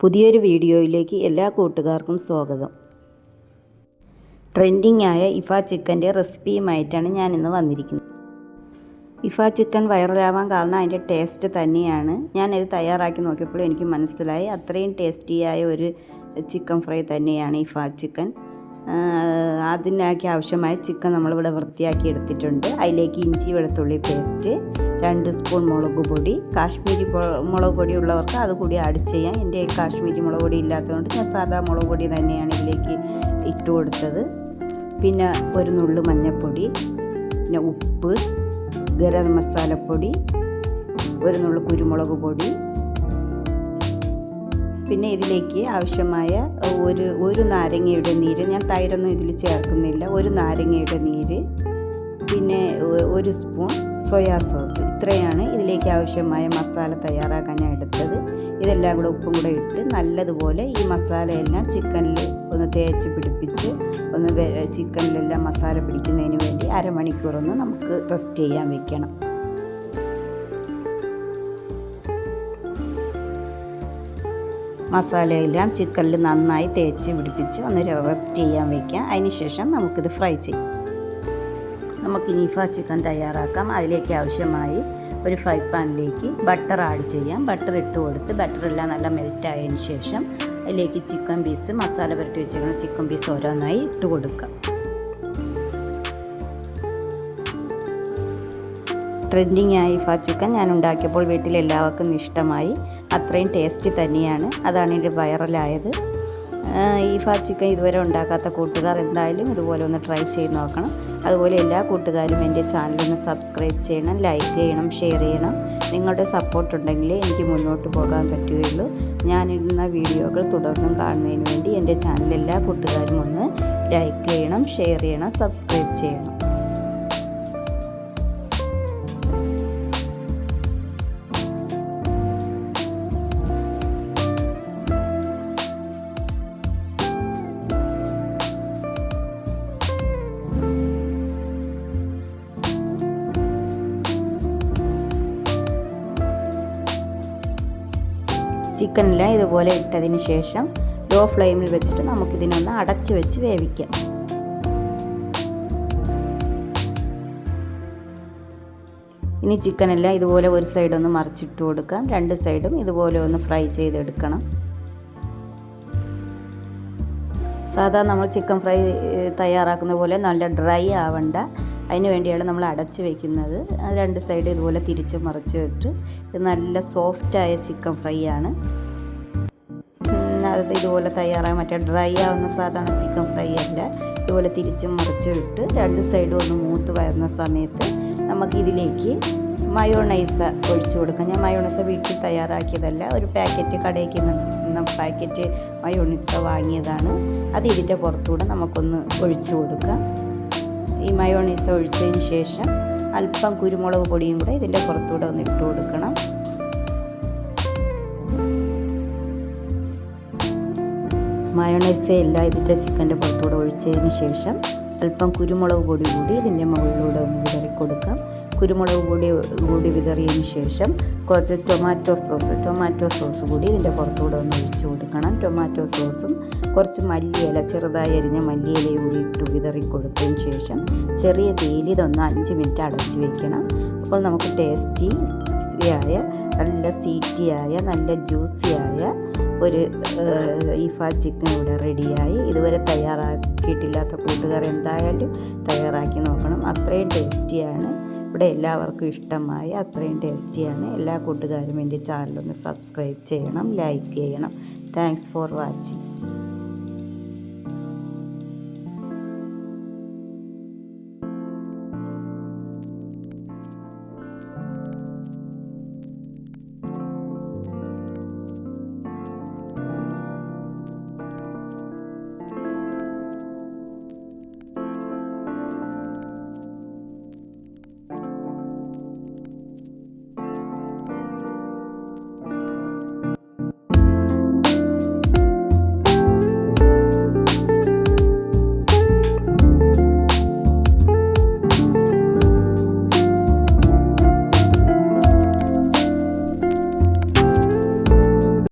പുതിയൊരു വീഡിയോയിലേക്ക് എല്ലാ കൂട്ടുകാർക്കും സ്വാഗതം. ട്രെൻഡിങ് ആയ ഇഫ ചിക്കന്റെ റെസിപ്പിയുമായിട്ടാണ് ഞാൻ ഇന്ന് വന്നിരിക്കുന്നത്. ഇഫ ചിക്കൻ വൈറലാവാൻ കാരണം അതിന്റെ ടേസ്റ്റ് തന്നെയാണ്. ഞാനിത് തയ്യാറാക്കി നോക്കിയപ്പോൾ എനിക്ക് മനസ്സിലായി. അത്രയും ടേസ്റ്റിയായ ഒരു ചിക്കൻ ഫ്രൈ തന്നെയാണ് ഇഫ ചിക്കൻ. അതിനാക്കി ആവശ്യമായ ചിക്കൻ നമ്മളിവിടെ വൃത്തിയാക്കി എടുത്തിട്ടുണ്ട്. അതിലേക്ക് ഇഞ്ചി വെളുത്തുള്ളി പേസ്റ്റ് രണ്ട് സ്പൂൺ മുളക് പൊടി. കാശ്മീരി മുളക് പൊടി ഉള്ളവർക്ക് അത് കൂടി ആഡ് ചെയ്യാം. എന്റെ കാശ്മീരി മുളക് പൊടി ഇല്ലാത്തതുകൊണ്ട് ഞാൻ സാധാ മുളക് പൊടി തന്നെയാണ് ഇതിലേക്ക് ഇട്ട് കൊടുത്തത്. പിന്നെ ഒരു നുള്ളു മഞ്ഞൾപ്പൊടി പിന്നെ ഉപ്പ് ഗരം മസാലപ്പൊടി ഒരു നുള്ളു കുരുമുളക് പൊടി പിന്നെ ഇതിലേക്ക് ആവശ്യമായ ഒരു ഒരു നാരങ്ങയുടെ നീര് ഞാൻ തൈരൊന്നും ഇതിൽ ചേർക്കുന്നില്ല ഒരു നാരങ്ങയുടെ നീര് പിന്നെ ഒരു സ്പൂൺ സോയാ സോസ്. ഇത്രയാണ് ഇതിലേക്ക് ആവശ്യമായ മസാല തയ്യാറാക്കാൻ ഞാൻ എടുത്തത്. ഇതെല്ലാം കൂടെ ഉപ്പും കൂടെ ഇട്ട് നല്ലതുപോലെ ഈ മസാലയെല്ലാം ചിക്കനിൽ ഒന്ന് തേച്ച് പിടിപ്പിച്ച് ഒന്ന് ചിക്കനിലെല്ലാം മസാല പിടിക്കുന്നതിന് വേണ്ടി അരമണിക്കൂറൊന്ന് നമുക്ക് റെസ്റ്റ് ചെയ്യാൻ വെക്കണം. മസാലയെല്ലാം ചിക്കനിൽ നന്നായി തേച്ച് പിടിപ്പിച്ച് ഒന്ന് റോസ്റ്റ് ചെയ്യാൻ വയ്ക്കാം അതിനുശേഷം നമുക്കിത് ഫ്രൈ ചെയ്യാം. നമുക്ക് നീഫ ചിക്കൻ തയ്യാറാക്കാം. അതിലേക്ക് ആവശ്യമായി ഒരു ഫ്രൈ പാനിലേക്ക് ബട്ടർ ആഡ് ചെയ്യാം. ബട്ടർ ഇട്ട് കൊടുത്ത് ബട്ടറെല്ലാം നല്ല മെൽറ്റ് ആയതിന് ശേഷം അതിലേക്ക് ചിക്കൻ പീസ് മസാല പുരട്ടി വെച്ചിരിക്കുന്ന ചിക്കൻ പീസ് ഓരോന്നായി ഇട്ട് കൊടുക്കാം. ട്രെൻഡിങ് ആയി ഇഫ ചിക്കൻ ഞാൻ ഉണ്ടാക്കിയപ്പോൾ വീട്ടിൽ എല്ലാവർക്കും ഇഷ്ടമായി. അത്രയും ടേസ്റ്റ് തന്നെയാണ്. അതാണ് ഇതിന്റെ വൈറലായത്. ഈഫ ചിക്കൻ ഇതുവരെ ഉണ്ടാക്കാത്ത കൂട്ടുകാർ എന്തായാലും ഇതുപോലെ ഒന്ന് ട്രൈ ചെയ്ത് നോക്കണം. അതുപോലെ എല്ലാ കൂട്ടുകാരും എന്റെ ചാനലൊന്ന് സബ്സ്ക്രൈബ് ചെയ്യണം ലൈക്ക് ചെയ്യണം ഷെയർ ചെയ്യണം. നിങ്ങളുടെ സപ്പോർട്ട് ഉണ്ടെങ്കിൽ എനിക്ക് മുന്നോട്ട് പോകാൻ പറ്റുകയുള്ളൂ. ഞാനിടുന്ന വീഡിയോകൾ തുടർന്നും കാണുന്നതിന് വേണ്ടി എന്റെ ചാനൽ എല്ലാ കൂട്ടുകാരും ഒന്ന് ലൈക്ക് ചെയ്യണം ഷെയർ ചെയ്യണം സബ്സ്ക്രൈബ് ചെയ്യണം. ചിക്കനെല്ലാം ഇതുപോലെ ഇട്ടതിന് ശേഷം ലോ ഫ്ലെയിമിൽ വെച്ചിട്ട് നമുക്കിതിനൊന്ന് അടച്ച് വെച്ച് വേവിക്കാം. ഇനി ചിക്കനെല്ലാം ഇതുപോലെ ഒരു സൈഡൊന്ന് മറിച്ചിട്ട് കൊടുക്കാം. രണ്ട് സൈഡും ഇതുപോലെ ഒന്ന് ഫ്രൈ ചെയ്തെടുക്കണം. സാധാരണ നമ്മൾ ചിക്കൻ ഫ്രൈ തയ്യാറാക്കുന്ന പോലെ നല്ല ഡ്രൈ ആവണ്ട. അതിന് വേണ്ടിയാണ് നമ്മൾ അടച്ച് വെക്കുന്നത്. രണ്ട് സൈഡ് ഇതുപോലെ തിരിച്ച് മറിച്ച് വെച്ചിട്ട് ഇത് നല്ല സോഫ്റ്റായ ചിക്കൻ ഫ്രൈ ആണ്. അത് ഇതുപോലെ തയ്യാറായ മറ്റേ ഡ്രൈ ആവുന്ന സാധാരണ ചിക്കൻ ഫ്രൈ അല്ല. ഇതുപോലെ തിരിച്ചും മറിച്ച് ഇട്ട് രണ്ട് സൈഡും ഒന്ന് മൂത്ത് വരുന്ന സമയത്ത് നമുക്കിതിലേക്ക് മയോണൈസ ഒഴിച്ചു കൊടുക്കാം. ഞാൻ മയോണൈസ വീട്ടിൽ തയ്യാറാക്കിയതല്ല. ഒരു പാക്കറ്റ് കടയ്ക്ക് നിന്ന് പാക്കറ്റ് മയോണൈസ വാങ്ങിയതാണ്. അത് ഇതിന്റെ പുറത്തൂടെ നമുക്കൊന്ന് ഒഴിച്ചു കൊടുക്കാം. ഈ മയോണീസ് ഒഴിച്ചതിന് ശേഷം അല്പം കുരുമുളക് പൊടിയും കൂടെ ഇതിന്റെ പുറത്തൂടെ ഒന്ന് ഇട്ട് കൊടുക്കണം. മയോണൈസ് എല്ലാം ഇതിന്റെ ചിക്കന്റെ പുറത്തൂടെ ഒഴിച്ചതിന് ശേഷം അല്പം കുരുമുളക് പൊടി കൂടി ഇതിന്റെ മുകളിലൂടെ ഒന്ന് വിതറി കൊടുക്കാം കുരുമുളക് പൊടി കൂടി വിതറിയതിന് ശേഷം കുറച്ച് ടൊമാറ്റോ സോസ് ടൊമാറ്റോ സോസ് കൂടി ഇതിന്റെ പുറത്തുകൂടെ ഒന്ന് ഒഴിച്ച് കൊടുക്കണം. ടൊമാറ്റോ സോസും കുറച്ച് മല്ലിയില ചെറുതായി അരിഞ്ഞ മല്ലിയിലയും കൂടി ഇട്ട് വിതറി കൊടുത്തതിന് ശേഷം ചെറിയ തേലി ഇതൊന്ന് അഞ്ച് മിനിറ്റ് അടച്ച് വെക്കണം. അപ്പോൾ നമുക്ക് ടേസ്റ്റി ആയ നല്ല സീറ്റിയായ നല്ല ജ്യൂസിയായ ഒരു ഈഫ ചിക്കൻ ഇവിടെ റെഡിയായി ഇതുവരെ തയ്യാറാക്കിയിട്ടില്ലാത്ത കൂട്ടുകാർ എന്തായാലും തയ്യാറാക്കി നോക്കണം. അത്രയും ടേസ്റ്റിയാണ് ഇവിടെ എല്ലാവർക്കും ഇഷ്ടമായ അത്രയും ടേസ്റ്റിയാണ്. എല്ലാ കൂട്ടുകാരും എന്റെ ചാനലൊന്ന് സബ്സ്ക്രൈബ് ചെയ്യണം ലൈക്ക് ചെയ്യണം. Thanks for watching